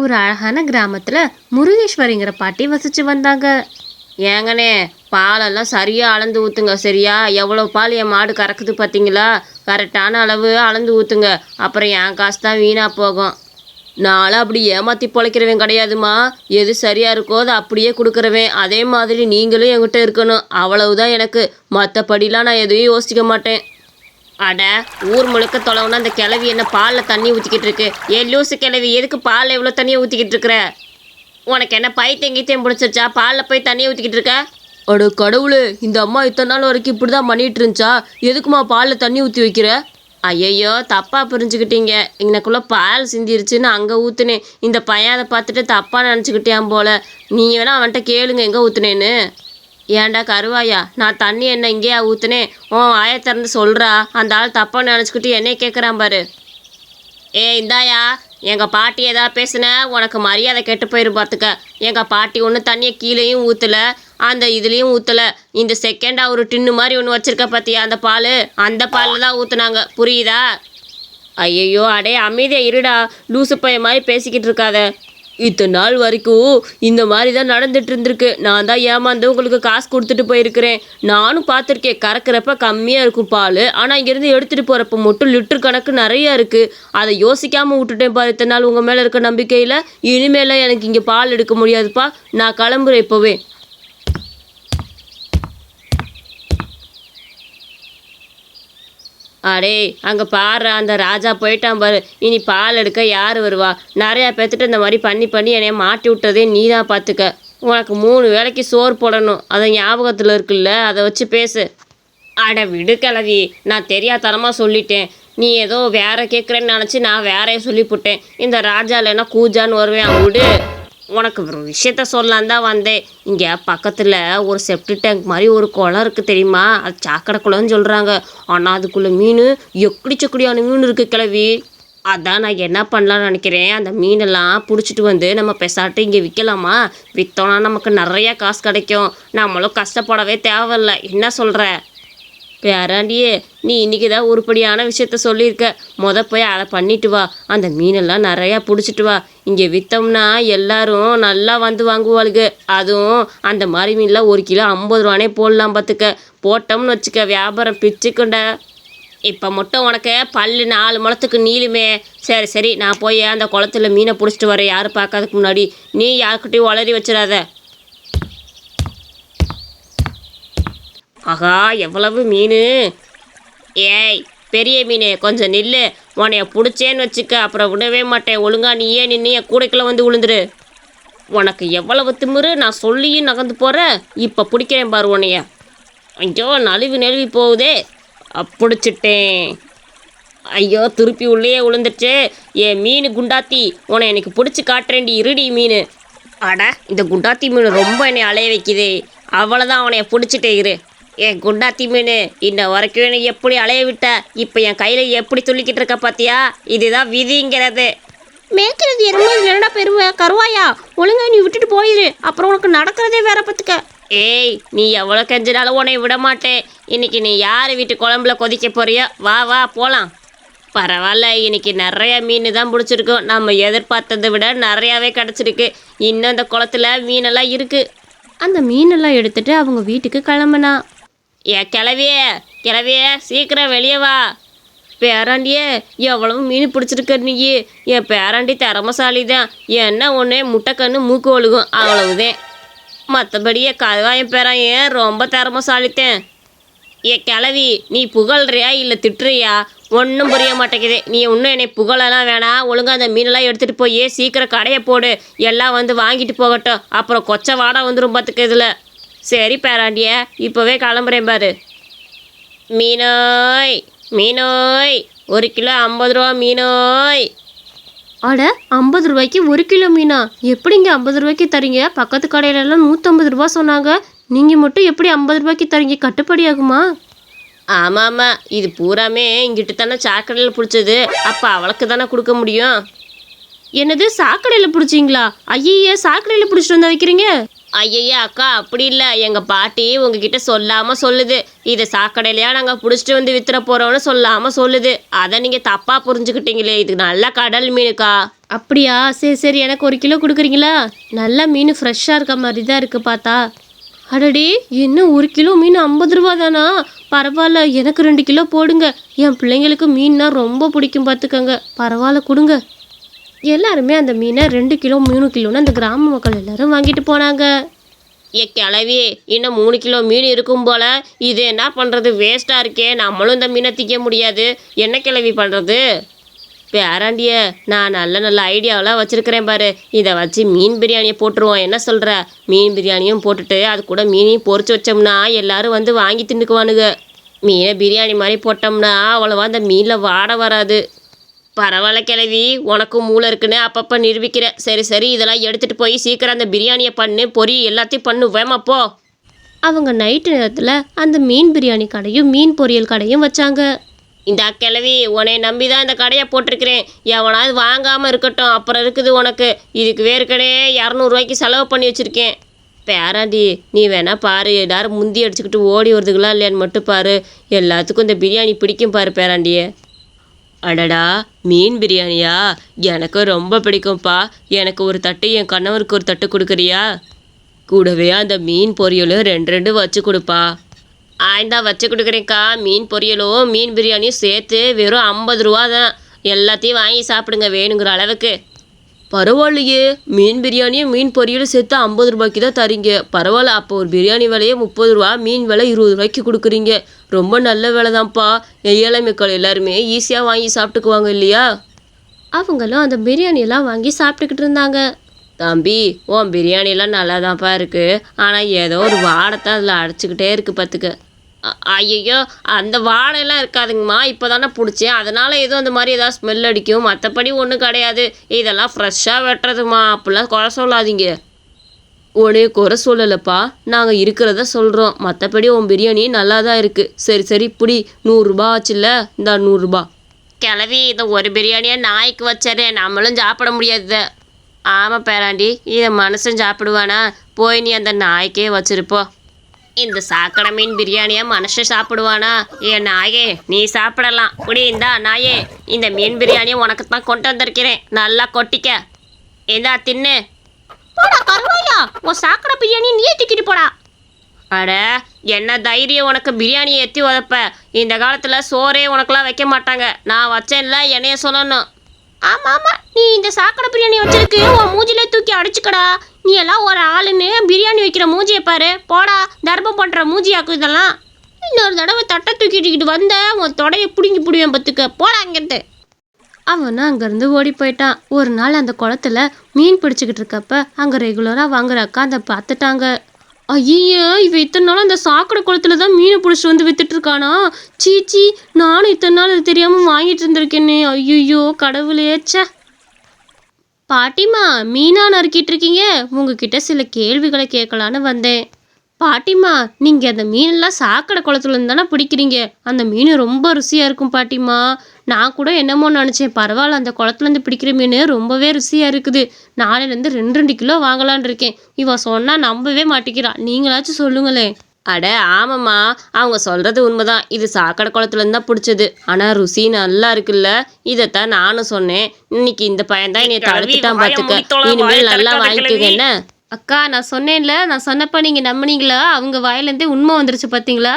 ஒரு அழகான கிராமத்தில் முருகேஸ்வரிங்கிற பாட்டி வசித்து வந்தாங்க. ஏங்கண்ணே பாலெல்லாம் சரியாக அளந்து ஊற்றுங்க சரியா? எவ்வளோ பால் என் மாடு கறக்குது பார்த்தீங்களா கரெக்டான அளவு அளந்து ஊற்றுங்க அப்புறம் என் காசு தான் வீணாக போகும். நானும் அப்படி ஏமாற்றி பிழைக்கிறவன் கிடையாதுமா. எது சரியாக இருக்கோ அதை அப்படியே கொடுக்குறவன். அதே மாதிரி நீங்களும் என்கிட்ட இருக்கணும். அவ்வளவுதான் எனக்கு. மற்றபடிலாம் நான் எதையும் யோசிக்க மாட்டேன். அட ஊர் முழுக்க தொலைவுனா அந்த கிளவி என்ன பாலில் தண்ணி ஊற்றிக்கிட்டு இருக்கு. ஏ லூசு கிளவி எதுக்கு பாலில் எவ்வளோ தண்ணியை ஊற்றிக்கிட்டு இருக்கிற? உனக்கு என்ன பைத்தியம் கீத்தியம் பிடிச்சிருச்சா? பாலில் போய் தண்ணியை ஊற்றிக்கிட்டு இருக்க? அட கடவுளே இந்த அம்மா இத்தனை நாள் வரைக்கும் இப்படி தான் பண்ணிட்டு இருந்துச்சா? எதுக்குமா பாலில் தண்ணி ஊற்றி வைக்கிற? ஐயையோ தப்பா புரிஞ்சுக்கிட்டீங்க. எனக்குள்ள பால் சிந்திருச்சுன்னு அங்கே ஊற்றுனேன் இந்த பையன் அதை பார்த்துட்டு தப்பா நினச்சிக்கிட்டேன் போல. நீங்கள் வேணா அவன்கிட்ட கேளுங்க எங்கே ஊற்றுனேன்னு ஏன்டா கருவாயா? நான் தண்ணி என்ன இங்கேயா ஊற்றுனேன் உன் வாயை திறந்து சொல்கிறா அந்த ஆள் தப்பா நினச்சிக்கிட்டு என்னைய கேட்குறான் பாரு. ஏ இந்தாயா. எங்கள் பாட்டி எதாவது பேசுன உனக்கு மரியாதை கெட்டு போயிரும் பார்த்துக்க எங்கள் பாட்டி ஒன்று தண்ணியை கீழேயும் ஊற்றல அந்த இதுலேயும் ஊற்றல இந்த செகண்டாக ஒரு டின்னு மாதிரி ஒன்று வச்சிருக்க பார்த்தியா அந்த பால்? அந்த பாலில் தான் ஊற்றுனாங்க புரியுதா? ஐயையோ அடே அமைதியாக இருடா. லூசு பைய மாதிரி பேசிக்கிட்டு இருக்காத. இத்தனை நாள் வரைக்கும் இந்த மாதிரி தான் நடந்துட்டு இருந்திருக்கு நான் தான் ஏமாந்து உங்களுக்கு காசு கொடுத்துட்டு போயிருக்கிறேன். நானும் பார்த்துருக்கேன். கறக்கிறப்ப கம்மியாக இருக்கும் பால். ஆனால் இங்கேருந்து எடுத்துகிட்டு போகிறப்ப மட்டும் லிட்டர் கணக்கு நிறைய இருக்குது அதை யோசிக்காமல் விட்டுட்டேன் பாரு. இத்தனை நாள் உங்கள் மேலே இருக்க நம்பிக்கையில் இனிமேல் எனக்கு இங்கே பால் எடுக்க முடியாதுப்பா. நான் கிளம்புறேன் இப்போவே. அடே அங்கே பாரு அந்த ராஜா போயிட்டான் பாரு. இனி பால் எடுக்க யார் வருவா? நிறையா பேர்த்துட்டு இந்த மாதிரி பண்ணி பண்ணி என்னைய மாட்டி விட்டதே நீ தான் பார்த்துக்க உனக்கு மூணு வேளைக்கு சோறு போடணும். அதை ஞாபகத்தில் இருக்குல்ல? அதை வச்சு பேசு. அட விடு கிளவி நான் தெரியாதனமாக சொல்லிட்டேன். நீ ஏதோ வேற கேட்குறேன்னு நினச்சி நான் வேறையே சொல்லிவிட்டேன் இந்த ராஜா இல்லைன்னா கூஜான்னு வருவேன். விடு. உனக்கு ஒரு விஷயத்த சொல்லலான் தான் வந்தேன். இங்கே பக்கத்தில் ஒரு செப்டி டேங்க் மாதிரி ஒரு குளம் இருக்குது தெரியுமா? அது சாக்கடை குளம்னு சொல்கிறாங்க ஆனால் அதுக்குள்ளே மீன் எக்கடி சக்கடியான மீன் இருக்குது கிளவி அதான் நான் என்ன பண்ணலான்னு நினைக்கிறேன். அந்த மீனெல்லாம் பிடிச்சிட்டு வந்து நம்ம பெசாட்டு இங்கே விற்கலாமா விற்றோன்னா நமக்கு நிறையா காசு கிடைக்கும். நம்மளும் கஷ்டப்படவே தேவையில்லை. என்ன சொல்கிற பேராண்டியே நீ இன்னைக்கு தான் உருப்படியான விஷயத்த சொல்லியிருக்க. மொத போய் அதை பண்ணிட்டு வா. அந்த மீனெல்லாம் நிறையா பிடிச்சிட்டு வா. இங்கே விற்றோம்னா எல்லாரும் நல்லா வந்து வாங்குவாளுங்க அதுவும் அந்த மாதிரி மீன்லாம் ஒரு கிலோ ஐம்பது ரூபானே போடலாம் பார்த்துக்க. போட்டோம்னு வச்சுக்க வியாபாரம் பிச்சுக்கண்ட. இப்போ மட்டும் உனக்கு பல்லு நாலு முளத்துக்கு நீளுமே. சரி சரி நான் போய் அந்த குளத்துல மீனை பிடிச்சிட்டு வரேன். யாரும் பார்க்காதுக்கு முன்னாடி. நீ யாருக்கிட்டையும் உளறி வச்சிடாத. ஆகா எவ்வளவு மீன்? ஏய் பெரிய மீன் கொஞ்சம் நில்லு. உன்னைய பிடிச்சேன்னு வச்சுக்க அப்புறம் விடவே மாட்டேன். ஒழுங்கா நீ ஏன் நின்று என் கூடைக்குள்ளே வந்து விழுந்துரு உனக்கு எவ்வளவு திமிரு? நான் சொல்லியும் நகர்ந்து போகிறேன் இப்போ பிடிக்கிறேன் பாரு உனைய ஐயோ நழுவி நழுவி போகுதே. பிடிச்சிட்டேன். ஐயோ திருப்பி உள்ளே விழுந்துருச்சு ஏ மீன் குண்டாத்தி உன்னை எனக்கு பிடிச்சி காட்டுறேன்டி இருடி மீன். அட இந்த குண்டாத்தி மீன் ரொம்ப என்னை அலைய வைக்குதே. அவ்வளோதான் உனைய பிடிச்சிட்டே இரு. ஏன் குண்டாத்தி மீன் இன்ன வரைக்கும் என்னை எப்படி அலைய விட்ட? இப்போ என் கையில் எப்படி துள்ளிக்கிட்டு இருக்க பாத்தியா? இதுதான் விதிங்கிறது. மேய்க்கிறது எருமை என்னடா பெருவ கருவாயா? ஒழுங்கா நீ விட்டுட்டு போயிரு. அப்புறம் உனக்கு நடக்கிறதே வேற பத்துக்க ஏய் நீ எவ்வளோ கெஞ்சினாலும் உன்னை விட மாட்டேன். இன்னைக்கு நீ யார் வீட்டு குழம்புல கொதிக்க போறியோ? வா வா போகலாம் பரவாயில்ல இன்னைக்கு நிறைய மீன் தான் பிடிச்சிருக்கோம் நம்ம எதிர்பார்த்ததை விட நிறையாவே கிடச்சிருக்கு. இன்னும் இந்த குளத்துல மீனெல்லாம் இருக்கு. அந்த மீனெல்லாம் எடுத்துட்டு அவங்க வீட்டுக்கு கிளம்புனா? ஏ கிளவியே கிளவியே சீக்கிரம் வெளியே வா. பேராண்டியே எவ்வளவு மீன் பிடிச்சிருக்க நீ? என் பேராண்டி திறமசாலி தான் என்ன ஒன்று முட்டைக்கன்று மூக்கு ஒழுகும்? அவ்வளவுதான் மற்றபடியே கருவாயம் பேராயன் ரொம்ப திறமசாலித்தேன்? ஏ கிளவி நீ புகழ்றியா இல்லை திட்டுறியா? ஒன்றும் புரிய மாட்டேங்குது. நீ இன்னும் என்னை புகழெல்லாம் வேணாம் ஒழுங்கா அந்த மீனெல்லாம் எடுத்துகிட்டு போய் சீக்கிரம் கடையை போடு. எல்லாம் வந்து வாங்கிட்டு போகட்டும். அப்புறம் கொச்சை வாடா வந்துடும் பார்த்துக்க இதில். சரி பேராண்டிய இப்போவே கிளம்புறேன் பாரு. மீனோய் மீனோய் ஒரு கிலோ ஐம்பது ரூபா மீனோய். அட ஐம்பது ரூபாய்க்கு ஒரு கிலோ மீனா? எப்படிங்க ஐம்பது ரூபாய்க்கு தரீங்க? பக்கத்து கடையிலலாம் நூற்றம்பது ரூபா சொன்னாங்க. நீங்கள் மட்டும் எப்படி ஐம்பது ரூபாய்க்கு தரீங்க? கட்டுப்படி ஆகுமா? ஆமாம் ஆமாம் இது பூராமே இங்கிட்டு தானே சாக்கடையில் பிடிச்சது. அப்போ அவளுக்கு தானே கொடுக்க முடியும்? என்னது சாக்கடையில் பிடிச்சிங்களா? ஐயே சாக்கடையில் பிடிச்சிட்டு வந்து வைக்கிறீங்க? ஐயையா அக்கா அப்படி இல்லை. எங்கள் பாட்டி உங்ககிட்ட சொல்லாமல் சொல்லுது. இதை சாக்கடையிலையா நாங்கள் பிடிச்சிட்டு வந்து வித்துற போகிறோம்னு சொல்லாமல் சொல்லுது. அதை நீங்கள் தப்பாக புரிஞ்சுக்கிட்டீங்களே. இது நல்ல கடல் மீனுக்கா. அப்படியா? சரி சரி. எனக்கு ஒரு கிலோ கொடுக்குறீங்களா? நல்லா மீன் ஃப்ரெஷ்ஷாக இருக்க மாதிரி தான் இருக்குது பார்த்தா. அடடி என்ன ஒரு கிலோ மீன் ஐம்பது ரூபா தானா? பரவாயில்ல எனக்கு ரெண்டு கிலோ போடுங்க. என் பிள்ளைங்களுக்கு மீன்னா ரொம்ப பிடிக்கும் பார்த்துக்கங்க. பரவாயில்ல கொடுங்க. எல்லாருமே அந்த மீனை ரெண்டு கிலோ மூணு கிலோன்னு அந்த கிராம மக்கள் எல்லாரும் வாங்கிட்டு போனாங்க. ஏ கிளவி இன்னும் மூணு கிலோ மீன் இருக்கும் போல. இது என்ன பண்ணுறது வேஸ்ட்டாக இருக்கே. நம்மளும் இந்த மீனை திக்க முடியாது. என்ன கிளவி பண்ணுறது பேராண்டிய நான் நல்ல நல்ல ஐடியாவெலாம் வச்சுருக்கிறேன் பாரு. இதை வச்சு மீன் பிரியாணியை போட்டுருவோம். என்ன சொல்கிற மீன் பிரியாணியும் போட்டுட்டு அது கூட மீனையும் பொறிச்சு வச்சோம்னா எல்லாரும் வந்து வாங்கி தின்னுக்குவானுங்க. மீனை பிரியாணி மாதிரி போட்டோம்னா அவ்வளோவா அந்த மீனில் வாட வராது. பரவாயில்ல கிழவி உனக்கும் மூளை இருக்குன்னு அப்பப்போ நிரூபிக்கிற. சரி சரி இதெல்லாம் எடுத்துகிட்டு போய் சீக்கிரம் அந்த பிரியாணியை பண்ணு. பொரி எல்லாத்தையும் பண்ணு வேமா போ. அவங்க நைட்டு நேரத்தில் அந்த மீன் பிரியாணி கடையும் மீன் பொரியல் கடையும் வச்சாங்க. இந்த கிழவி உன்னை நம்பி தான் இந்த கடையை போட்டிருக்கிறேன். எவனாவது வாங்காமல் இருக்கட்டும் அப்புறம் இருக்குது உனக்கு. இதுக்கு வேறுக்கனே இரநூறுவாய்க்கு செலவு பண்ணி வச்சுருக்கேன். பேராண்டி நீ வேணா பாரு எல்லாரும் முந்தி அடிச்சுக்கிட்டு ஓடி வருதுங்களா இல்லையான்னு மட்டும் பாரு. எல்லாத்துக்கும் இந்த பிரியாணி பிடிக்கும் பாரு பேராண்டியே. அடடா மீன் பிரியாணியா? எனக்கு ரொம்ப பிடிக்கும்ப்பா எனக்கு ஒரு தட்டு என் கணவருக்கு ஒரு தட்டு கொடுக்குறியா? கூடவே அந்த மீன் பொரியலும் ரெண்டு ரெண்டு வச்சு கொடுப்பா. ஆய்ந்தா வச்சு கொடுக்குறேன்க்கா. மீன் பொரியலும் மீன் பிரியாணியும் சேர்த்து வெறும் ஐம்பது ரூபா தான். எல்லாத்தையும் வாங்கி சாப்பிடுங்க வேணுங்கிற அளவுக்கு. பரவாயில்லையே. மீன் பிரியாணியும் மீன் பொரியலும் சேர்த்து ஐம்பது ரூபாய்க்கு தான் தரீங்க. பரவாயில்ல அப்போ ஒரு பிரியாணி விலையே முப்பது ரூபா மீன் விலை இருபது ரூபாய்க்கு கொடுக்குறீங்க. ரொம்ப நல்ல விலை தான்ப்பா ஏழை மக்கள் எல்லாருமே ஈஸியாக வாங்கி சாப்பிட்டுக்குவாங்க இல்லையா? அவங்களும் அந்த பிரியாணியெல்லாம் வாங்கி சாப்பிட்டுக்கிட்டு இருந்தாங்க. தம்பி உன் பிரியாணியெல்லாம் நல்லா தான்ப்பா இருக்குது ஆனால் ஏதோ ஒரு வாடத்தை அதில் அடைச்சிக்கிட்டே இருக்கு பார்த்துக்க ஐயோ அந்த வாடையெல்லாம் இருக்காதுங்கம்மா. இப்போ தானே பிடிச்சேன். அதனால் ஏதோ அந்த மாதிரி ஏதாவது ஸ்மெல் அடிக்கும். மற்றபடி ஒன்றும் கிடையாது. இதெல்லாம் ஃப்ரெஷ்ஷாக வெட்டுறதுமா அப்படிலாம் குறை சொல்லாதீங்க. உடனே குறை சொல்லலப்பா. நாங்கள் இருக்கிறத சொல்கிறோம் மற்றபடி உன் பிரியாணி நல்லா தான் இருக்குது சரி சரி இப்படி நூறுரூபா ஆச்சுல்ல? இந்தா நூறுரூபா கிளவி இதை ஒரு பிரியாணியாக நாய்க்கு வச்சறேன் நம்மளும் சாப்பிட முடியாது ஆமாம் பேராண்டி இதை மனுஷன் சாப்பிடுவானா? போய் நீ அந்த நாய்க்கே வச்சிருப்போ இந்த சாக்கடை மீன் பிரியாணியை மனுஷன் சாப்பிடுவானா? ஏ நாயே நீ சாப்பிடலாம். குடி இந்தா நாயே. இந்த மீன் பிரியாணியை உனக்கு தான் கொண்டு வந்திருக்கிறேன். நல்லா கொட்டிக்க. இந்தா தின்னு. போடா கருவாயா? உன் சாக்கடை பிரியாணி நீயே தூக்கிட்டு போடா. அட என்ன தைரியம் உனக்கு? பிரியாணியை எத்தி உதப்ப. இந்த காலத்தில் சோறே உனக்கெல்லாம் வைக்க மாட்டாங்க. நான் வச்சேன்ல என்னைய சொல்லணும் ஆமாம் ஆமாம் நீ இந்த சாக்கடை பிரியாணி வச்சிருக்கு உன் மூஞ்சிலே தூக்கி அடிச்சுக்கடா. நீ எல்லாம் ஒரு ஆளுன்னு பிரியாணி வைக்கிற மூஞ்சியை பாரு. போடா தர்மம் பண்ணுற மூஞ்சியாக்கும் இதெல்லாம். இன்னொரு தடவை தட்டை தூக்கிட்டுக்கிட்டு வந்த உன் தொடையை பிடுங்கி பிடிவேன் பத்துக்க. போடா அங்கிருந்து அவனும் அங்கேருந்து ஓடி போயிட்டான் ஒரு நாள் அந்த குளத்துல மீன் பிடிச்சிக்கிட்டு இருக்கப்ப அங்கே ரெகுலராக வாங்குற அக்கா அதை பார்த்துட்டாங்க. ஐயோ இவன் இத்தனை நாள் அந்த சாக்கடை குளத்துல தான் மீனை பிடிச்சிட்டு வந்து வித்துட்டு இருக்கானா? சீச்சி நானும் இத்தனை நாள் அது தெரியாமல் வாங்கிட்டு இருந்திருக்கேனே. ஐயோ கடவுளே ச்சே. பாட்டிமா மீனா நறுக்கிட்டு இருக்கீங்க. உங்ககிட்ட சில கேள்விகளை கேட்கலான்னு வந்தேன். பாட்டிமா நீங்கள் அந்த மீனெல்லாம் சாக்கடை குளத்துலேருந்து தானே பிடிக்கிறீங்க? அந்த மீன் ரொம்ப ருசியாக இருக்கும் பாட்டிமா நான் கூட என்னமோ நினச்சேன் பரவாயில்ல அந்த குளத்துலேருந்து பிடிக்கிற மீன் ரொம்பவே ருசியாக இருக்குது. நாளையிலேருந்து ரெண்டு ரெண்டு கிலோ வாங்கலான் இருக்கேன். இவ சொன்னால் நம்பவே மாட்டேங்கிறா நீங்களாச்சும் சொல்லுங்களேன். அட ஆமாம்மா. அவங்க சொல்கிறது உண்மைதான். இது சாக்கடை குளத்துலேருந்து தான் பிடிச்சது. ஆனால் ருசி நல்லா இருக்குல்ல. இதைத்தான் நானும் சொன்னேன். இன்னைக்கு இந்த பையன் தான் என்னை தடுத்துட்டான் பார்த்துக்க இனிமேல் நல்லா வாங்கிக்கோங்க என்ன? அக்கா நான் சொன்னேன்ல நான் சொன்னப்ப நீங்கள் நம்பினீங்களா? அவங்க வாயிலேருந்தே உண்மை வந்துருச்சு பார்த்தீங்களா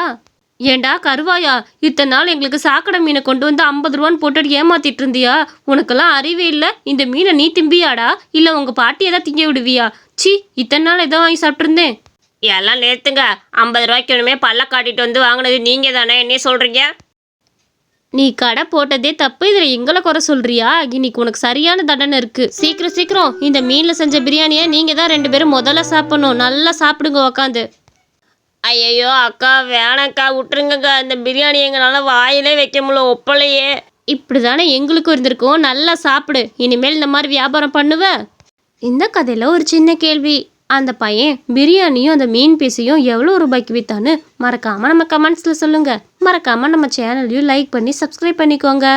ஏண்டா கருவாயா? இத்தனை நாள் எங்களுக்கு சாக்கடை மீனை கொண்டு வந்து ஐம்பது ரூபான்னு போட்டுட்டு ஏமாத்திட்டு இருந்தியா? உனக்கெல்லாம் அறிவே இல்லை. இந்த மீனை நீ திம்பியாடா? இல்லை உங்கள் பாட்டி எதாவது திங்க விடுவியா? சி இத்தனை நாள் எதோ வாங்கி சாப்பிட்ருந்தேன் எல்லாம் நேர்த்துங்க ஐம்பது ரூபாய்க்கு ஒன்றுமே பல்ல காட்டிட்டு வந்து வாங்கினது நீங்கள் தானே என்ன சொல்கிறீங்க நீ கடை போட்டதே தப்பு. இதில் எங்களை குறை சொல்றியா? இன்னைக்கு உனக்கு சரியான தண்டனை இருக்கு. சீக்கிரம் சீக்கிரம். இந்த மீனில் செஞ்ச பிரியாணியை நீங்கள் தான் ரெண்டு பேரும் முதல்ல சாப்பிடணும். நல்லா சாப்பிடுங்க உக்காந்து. ஐயையோ அக்கா வேணாக்கா விட்டுருங்கக்கா. இந்த பிரியாணி எங்களால் வாயிலே வைக்க முடியல ஒப்பலையே. இப்படி தானே எங்களுக்கும் இருந்திருக்கும். நல்லா சாப்பிடு. இனிமேல் இந்த மாதிரி வியாபாரம் பண்ணுவ? இந்த கதையில் ஒரு சின்ன கேள்வி. அந்த பையன் பிரியாணியும் அந்த மீன் பீஸையும் எவ்வளோ ரூபாய்க்கு வித்தான்னு மறக்காமல் நம்ம கமெண்ட்ஸில் சொல்லுங்கள் மறக்காமல் நம்ம சேனலையும் லைக் பண்ணி சப்ஸ்கிரைப் பண்ணிக்கோங்க.